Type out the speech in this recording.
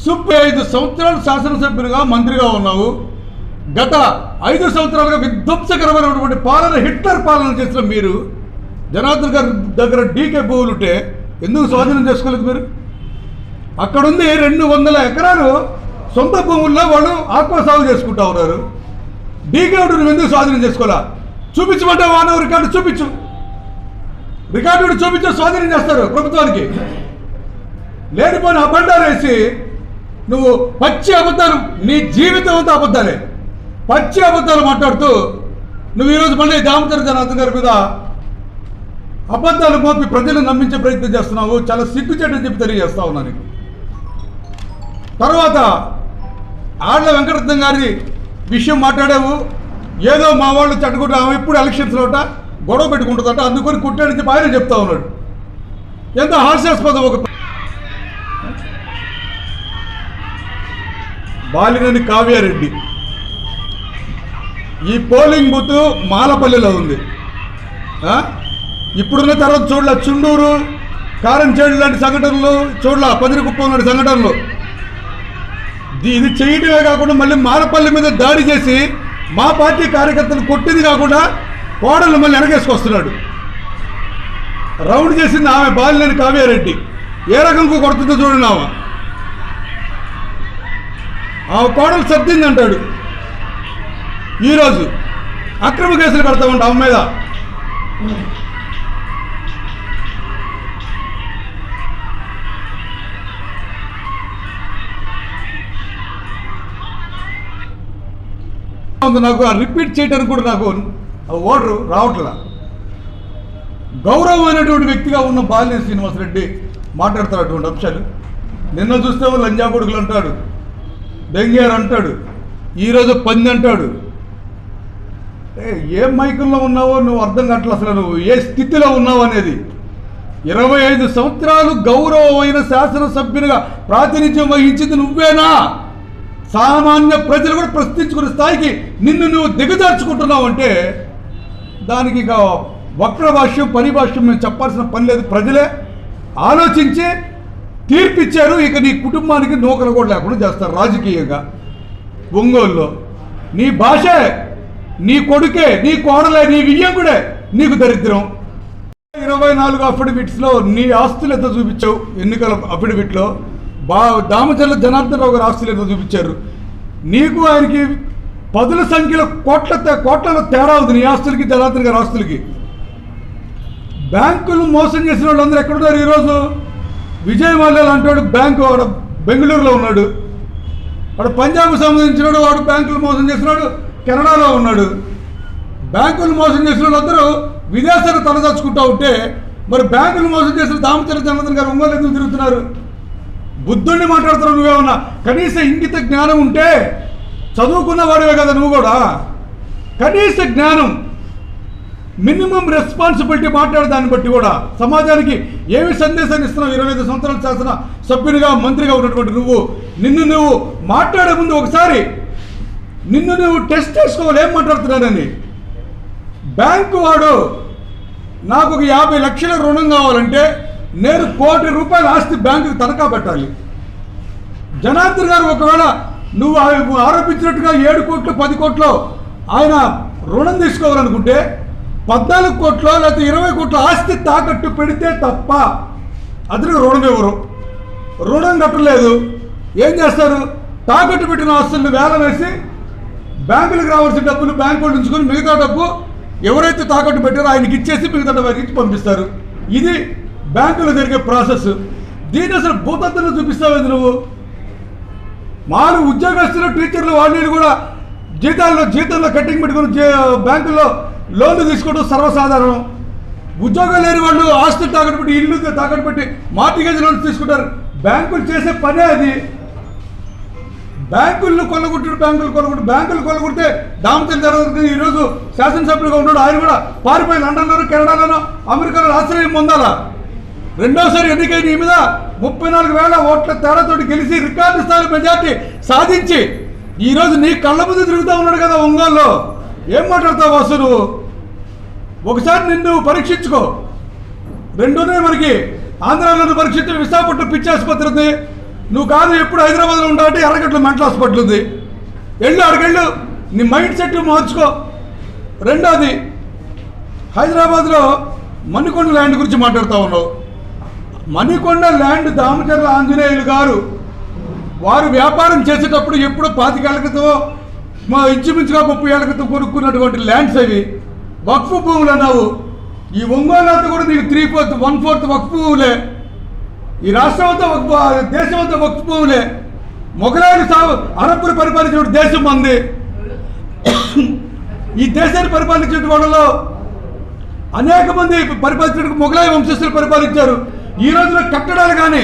ముప్పై ఐదు సంవత్సరాలు శాసనసభ్యులుగా మంత్రిగా ఉన్నావు. గత ఐదు సంవత్సరాలుగా విధ్వంసకరమైనటువంటి పాలన హిట్లర్ పాలన చేసిన మీరు జనార్దన్ గారి దగ్గర డీకే భూములుంటే ఎందుకు స్వాధీనం చేసుకోలేదు మీరు? అక్కడుంది రెండు వందల ఎకరాలు సొంత భూముల్లో వాళ్ళు ఆత్మ సాగు చేసుకుంటా ఉన్నారు. డీకే నువ్వు ఎందుకు స్వాధీనం చేసుకోవాలా? చూపించమంటే వానవ రికార్డు చూపించు. రికార్డు చూపించే స్వాధీనం చేస్తారు ప్రభుత్వానికి. లేనిపోయిన అబండాలు వేసి నువ్వు పచ్చి అబద్ధాలు నీ జీవితం అంతా అబద్ధాలే. పచ్చి అబద్ధాలు మాట్లాడుతూ నువ్వు ఈరోజు మళ్ళీ దామోదర్ జనార్దన్ గారి మీద అబద్ధాలు మోపి ప్రజలను నమ్మించే ప్రయత్నం చేస్తున్నావు చాలా సిగ్గుచేటని చెప్పి తెలియజేస్తా ఉన్నా నీకు. తర్వాత ఆళ్ళ వెంకటరత్నం గారి విషయం మాట్లాడావు ఏదో మా వాళ్ళు చట్టుకుంటా ఆమె ఇప్పుడు ఎలక్షన్స్లో గొడవ పెట్టుకుంటుందట అందుకొని కుట్టాడని చెప్పి ఆయన చెప్తా ఉన్నాడు. ఎంత హాస్యాస్పదం ఒక బాలినేని కావ్యారెడ్డి ఈ పోలింగ్ బూత్ మాలపల్లిలో ఉంది. ఇప్పుడున్న తర్వాత చూడలే చుండూరు కారంచేడు లాంటి సంఘటనలు చూడలే పదిరికుప్పం లాంటి సంఘటనలు. ఇది- ఇది చేయటమే కాకుండా మళ్ళీ మాలపల్లి మీద దాడి చేసి మా పార్టీ కార్యకర్తలు కొట్టింది కాకుండా కోడలు మళ్ళీ వెనకేసుకొస్తున్నాడు రౌండ్ చేసింది ఆమె బాలినేని కావ్యారెడ్డి ఏ రకంగా కొడుతుందో చూడండి ఆమె. ఆ కోడలు సర్దింది అంటాడు. ఈరోజు అక్రమ కేసులు పెడతామంట ఆమె మీద. నాకు ఆ రిపీట్ చేయడానికి కూడా నాకు ఆ ఓడరు రావట్లా. గౌరవమైనటువంటి వ్యక్తిగా ఉన్న బాలినేని శ్రీనివాసరెడ్డి మాట్లాడతాడు అటువంటి అంశాలు. నిన్న చూస్తే లంజా కొడుకులు అంటాడు. బెంగేర్ అంటాడు. ఈరోజు పంది అంటాడు. ఏ ఏ మైకుల్లో ఉన్నావో నువ్వు అర్థం కావట్లేదు అసలు నువ్వు. ఏ స్థితిలో ఉన్నావు అనేది. ఇరవై ఐదు సంవత్సరాలు గౌరవమైన శాసనసభ్యునిగా ప్రాతినిధ్యం వహించింది నువ్వేనా? సామాన్య ప్రజలు కూడా ప్రశ్నించుకునే స్థాయికి నిన్ను నువ్వు దిగజార్చుకుంటున్నావు అంటే దానికి ఇక వక్ర భాష్యం పని భాష్యం మేము చెప్పాల్సిన పని లేదు. ప్రజలే ఆలోచించి తీర్పిచ్చారు. ఇక నీ కుటుంబానికి నూకలు కూడా లేకుండా చేస్తారు రాజకీయంగా. ఒంగోలులో నీ భాషే నీ కొడుకే నీ కోడలే నీ వియ్యంకుడే నీకు దరిద్రం. ఇరవై నాలుగు అఫిడవిట్స్లో నీ ఆస్తులు ఎంత చూపించావు? ఎన్నికల అఫిడవిట్లో బా దామచర్ల జనార్దన్ రావు గారు ఆస్తులు ఎంత చూపించారు? నీకు ఆయనకి పదుల సంఖ్యలో కోట్ల తే- కోట్లలో తేడా ఉంది నీ ఆస్తులకి జనార్దన్ గారి ఆస్తులకి. బ్యాంకులు మోసం చేసిన వాళ్ళందరూ ఎక్కడున్నారు ఈరోజు? విజయ్ మల్లెల్ అంటాడు బ్యాంకు వాడు బెంగళూరులో ఉన్నాడు. వాడు పంజాబ్కు సంబంధించినాడు వాడు బ్యాంకులు మోసం చేసినాడు కెనడాలో ఉన్నాడు. బ్యాంకులు మోసం చేసిన వాళ్ళందరూ విదేశాలు తలదచ్చుకుంటా ఉంటే మరి బ్యాంకులు మోసం చేసిన దామచర జనార్దన్ గారు ఒంగోలు ఎందుకు తిరుగుతున్నారు? బుద్ధుడిని మాట్లాడుతున్నావు నువ్వేమన్నా? కనీస ఇంగిత జ్ఞానం ఉంటే చదువుకున్న వాడివే కదా నువ్వు కూడా. కనీస జ్ఞానం మినిమం రెస్పాన్సిబిలిటీ మాట్లాడే దాన్ని బట్టి కూడా సమాజానికి ఏమి సందేశాన్ని ఇస్తున్నావు? ఇరవై ఐదు సంవత్సరాల శాసన సభ్యునిగా మంత్రిగా ఉన్నటువంటి నువ్వు నిన్ను నువ్వు మాట్లాడే ముందు ఒకసారి నిన్ను నువ్వు టెస్ట్ చేసుకోవాలి. ఏం మాట్లాడుతున్నానని బ్యాంకు వాడు నాకు ఒక యాభై లక్షల రుణం కావాలంటే నేను కోటి రూపాయల ఆస్తి బ్యాంకుకి తనఖా పెట్టాలి. జనార్దన్ గారు ఒకవేళ నువ్వు ఆరోపించినట్టుగా ఏడు కోట్లు పది కోట్లు ఆయన రుణం తీసుకోవాలనుకుంటే పద్నాలుగు కోట్లో లేకపోతే ఇరవై కోట్ల ఆస్తి తాకట్టు పెడితే తప్ప అతనికి రుణం ఇవ్వరు రుణం కట్టలేదు. ఏం చేస్తారు? తాకట్టు పెట్టిన ఆస్తులను వేల వేసి బ్యాంకులకు రావాల్సిన డబ్బులు బ్యాంకు వాళ్ళు ఉంచుకొని మిగతా డబ్బు ఎవరైతే తాకట్టు పెట్టారో ఆయనకి ఇచ్చేసి మిగతా డబ్బు ఇచ్చి పంపిస్తారు. ఇది బ్యాంకులో జరిగే ప్రాసెస్. దీన్ని అసలు భూతత్వంలో చూపిస్తావు నువ్వు? మారు ఉద్యోగస్తులు టీచర్లు వాళ్ళు కూడా జీతాల్లో జీతంలో కట్టింగ్ పెట్టుకుని బ్యాంకుల్లో లోన్లు తీసుకోవడం సర్వసాధారణం. ఉద్యోగం లేని వాళ్ళు ఆస్తులు తాకట్టు పెట్టి ఇల్లు తాకట్టు పెట్టి మార్టిగేజ్ లోన్స్ తీసుకుంటారు. బ్యాంకులు చేసే పనే అది. బ్యాంకులను కొల్లగొట్టాడు బ్యాంకులు కొల్లగొట్టు బ్యాంకులు కొల్లగొడితే దామచల్ జరుగుతుంది ఈరోజు శాసనసభ్యులుగా ఉన్నాడు. ఆయన కూడా పారిపోయి లండన్లోనూ కెనడాలోనూ అమెరికాలో ఆశ్రయం పొందాలా? రెండోసారి ఎన్నికైన నీ మీద ముప్పై నాలుగు వేల ఓట్ల తేడాతోటి గెలిచి రికార్డు స్థాయి మెజార్టీ సాధించి ఈరోజు నీ కళ్ళ ముందు తిరుగుతూ ఉన్నాడు కదా ఒంగోలు ఏం మాట్లాడతావు అసలు నువ్వు? ఒకసారి నిన్ను పరీక్షించుకో. రెండూనే మనకి ఆంధ్రాలో పరీక్షించిన విశాఖపట్నం పిచ్చి ఆసుపత్రి ఉంది. నువ్వు కాదు ఎప్పుడు హైదరాబాద్లో ఉండాలంటే ఎర్రగడ్డలో మెంటల్ హాస్పిటల్ ఉంది. వెళ్ళు అక్కడికెళ్ళు నీ మైండ్ సెట్ మార్చుకో. రెండోది హైదరాబాద్లో మణికొండ ల్యాండ్ గురించి మాట్లాడుతూ ఉన్నావు. మణికొండ ల్యాండ్ దామచర్ల ఆంజనేయులు గారు వారు వ్యాపారం చేసేటప్పుడు ఎప్పుడో పాతికేళ్ళ క్రితమో మా ఇంచుమించుగా ముప్పై ఏళ్ళ క్రితం కొనుక్కున్నటువంటి ల్యాండ్స్ అవి. వక్ఫ్ భూములు అన్నావు. ఈ ఒంగోలు అంతా కూడా నీకు త్రీ ఫోర్త్ వన్ ఫోర్త్ వక్ఫ్ భూములే. ఈ రాష్ట్రం అంతా వక్ఫ్ దేశం అంతా వక్ఫ్ భూములే. మొఘలాయులు సాగు అరబ్బులు పరిపాలించిన దేశం మంది ఈ దేశాన్ని పరిపాలించిన వాళ్ళలో అనేక మంది పరిపాలించిన మొఘలాయ వంశస్థులు పరిపాలించారు. ఈ రోజున కట్టడాలు కానీ